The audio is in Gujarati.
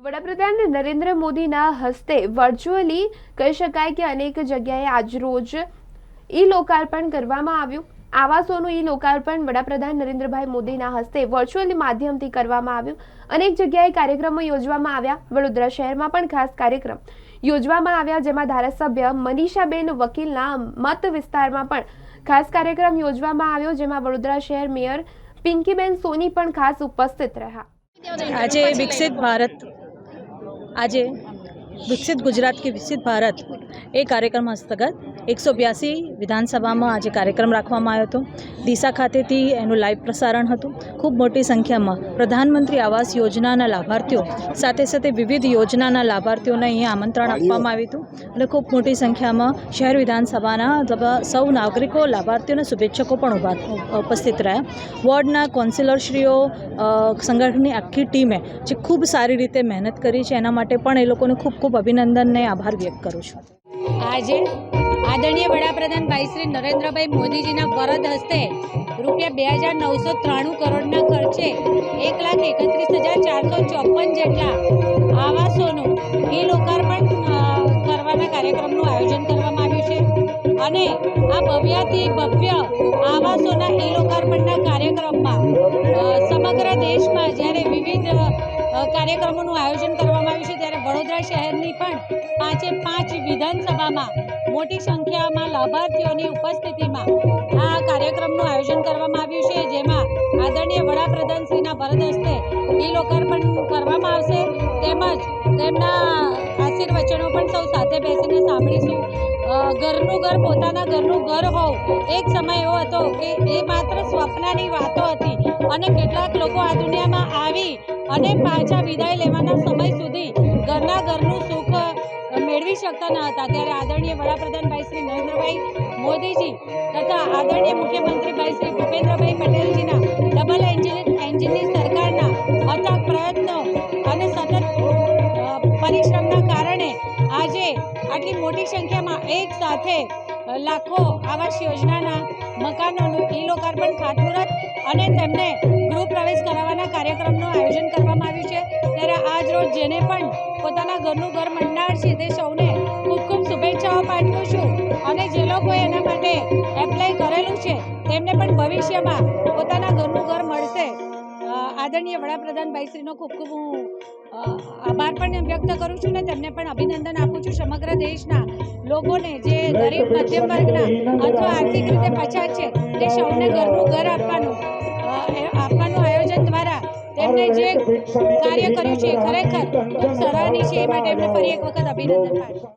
વડાપ્રધાન નરેન્દ્ર મોદીના હસ્તે વર્ચ્યુઅલી કહી શકાય કે અનેક જગ્યાએ આજરોજ ઈ લોકાર્પણ કરવામાં આવ્યું. આવાસોનું ઈ લોકાર્પણ વડાપ્રધાન નરેન્દ્રભાઈ મોદીના હસ્તે વર્ચ્યુઅલી માધ્યમથી કરવામાં આવ્યું. અનેક જગ્યાએ કાર્યક્રમો યોજવામાં આવ્યા. વડોદરા શહેરમાં પણ ખાસ કાર્યક્રમ યોજવામાં આવ્યા, જેમાં ધારાસભ્ય મનીષાબેન વકીલના મત વિસ્તારમાં પણ ખાસ કાર્યક્રમ યોજવામાં આવ્યો, જેમાં વડોદરા શહેર મેયર પિંકીબેન સોની પણ ખાસ ઉપસ્થિત રહ્યા. આજે વિકસિત ભારત આજે વિકસિત ગુજરાત કે વિકસિત ભારત એ કાર્યક્રમ હસ્તગત. એકસો બ્યાસી વિધાનસભામાં આજે કાર્યક્રમ રાખવામાં આવ્યો હતો. ડીસા ખાતેથી એનું લાઈવ પ્રસારણ હતું. ખૂબ મોટી સંખ્યામાં પ્રધાનમંત્રી આવાસ યોજનાના લાભાર્થીઓ સાથે સાથે વિવિધ યોજનાના લાભાર્થીઓને અહીંયા આમંત્રણ આપવામાં આવ્યું હતું અને ખૂબ મોટી સંખ્યામાં શહેર વિધાનસભાના સૌ નાગરિકો લાભાર્થીઓને શુભેચ્છકો પણ ઊભા ઉપસ્થિત રહ્યા. વોર્ડના કોન્સિલરશ્રીઓ સંગઠનની આખી ટીમે જે ખૂબ સારી રીતે મહેનત કરી છે એના માટે પણ એ લોકોને ખૂબ ખૂબ અભિનંદનને આભાર વ્યક્ત કરું છું. આજે આદરણીય વડાપ્રધાન ભાઈ શ્રી નરેન્દ્રભાઈ મોદીજીના વરદ હસ્તે રૂપિયા બે હજાર નવસો ત્રાણું કરોડના ખર્ચે એક લાખ એકત્રીસ હજાર ચારસો ચોપન જેટલા આવાસોનું એ લોકાર્પણ કરવાના કાર્યક્રમનું આયોજન કરવામાં આવ્યું છે. અને આ ભવ્યાથી ભવ્ય આવાસોના એ લોકાર્પણના કાર્યક્રમમાં સમગ્ર દેશમાં જ્યારે વિવિધ કાર્યક્રમોનું આયોજન કરવામાં વડોદરા શહેરની પણ પાંચે પાંચ વિધાનસભામાં મોટી સંખ્યામાં લાભાર્થીઓની ઉપસ્થિતિમાં આ કાર્યક્રમનું આયોજન કરવામાં આવ્યું છે, જેમાં આદરણીય વડાપ્રધાનશ્રીના ભરત હસ્તે ઈ લોકાર્પણ કરવામાં આવશે, તેમજ તેમના આશીર્વચનો પણ સૌ સાથે બેસીને સાંભળીશું. ઘરનું ઘર, પોતાના ઘરનું ઘર હોવું એક સમય એવો હતો કે એ માત્ર સ્વપ્નની વાતો હતી અને કેટલાક લોકો આ દુનિયામાં આવી અને પાછા વિદાય લેવાના સમય સુધી ઘરના ઘરનું સુખ મેળવી શકતા ન હતા. ત્યારે આદરણીય વડાપ્રધાન ભાઈ શ્રી નરેન્દ્રભાઈ મોદીજી તથા આદરણીય મુખ્યમંત્રી ભાઈ શ્રી ભૂપેન્દ્રભાઈ પટેલજીના ડબલ એન્જિન એન્જિનની સરકારના અથાગ પ્રયત્નો અને સતત પરિશ્રમના કારણે આજે આટલી મોટી સંખ્યામાં એક સાથે લાખો આવાસ યોજનાના મકાનોનું ઈ લોકાર્પણ ખાતમુહૂર્ત અને તેમને ગૃહ પ્રવેશ કરાવવાના કાર્યક્રમનું જેને પણ પોતાના ઘરનું ઘર મંડાર છે તે સૌને ખૂબ ખૂબ શુભેચ્છાઓ પાઠવું છું. અને જે લોકોએ એના માટે એપ્લાય કરેલું છે, તેમને પણ ભવિષ્યમાં પોતાના ઘરનું ઘર મળશે. આદરણીય વડાપ્રધાન ભાઈશ્રીનો ખૂબ ખૂબ હું આભાર પણ વ્યક્ત કરું છું ને તેમને પણ અભિનંદન આપું છું સમગ્ર દેશના લોકોને જે ગરીબ મધ્યમ વર્ગના અથવા આર્થિક રીતે પછાત છે, તે સૌને ઘરનું ઘર આપવાનું. તેમણે જે કાર્ય કર્યું છે ખરેખર સરાહની છે. એ માટે એમને ફરી એક વખત અભિનંદન પાઠવું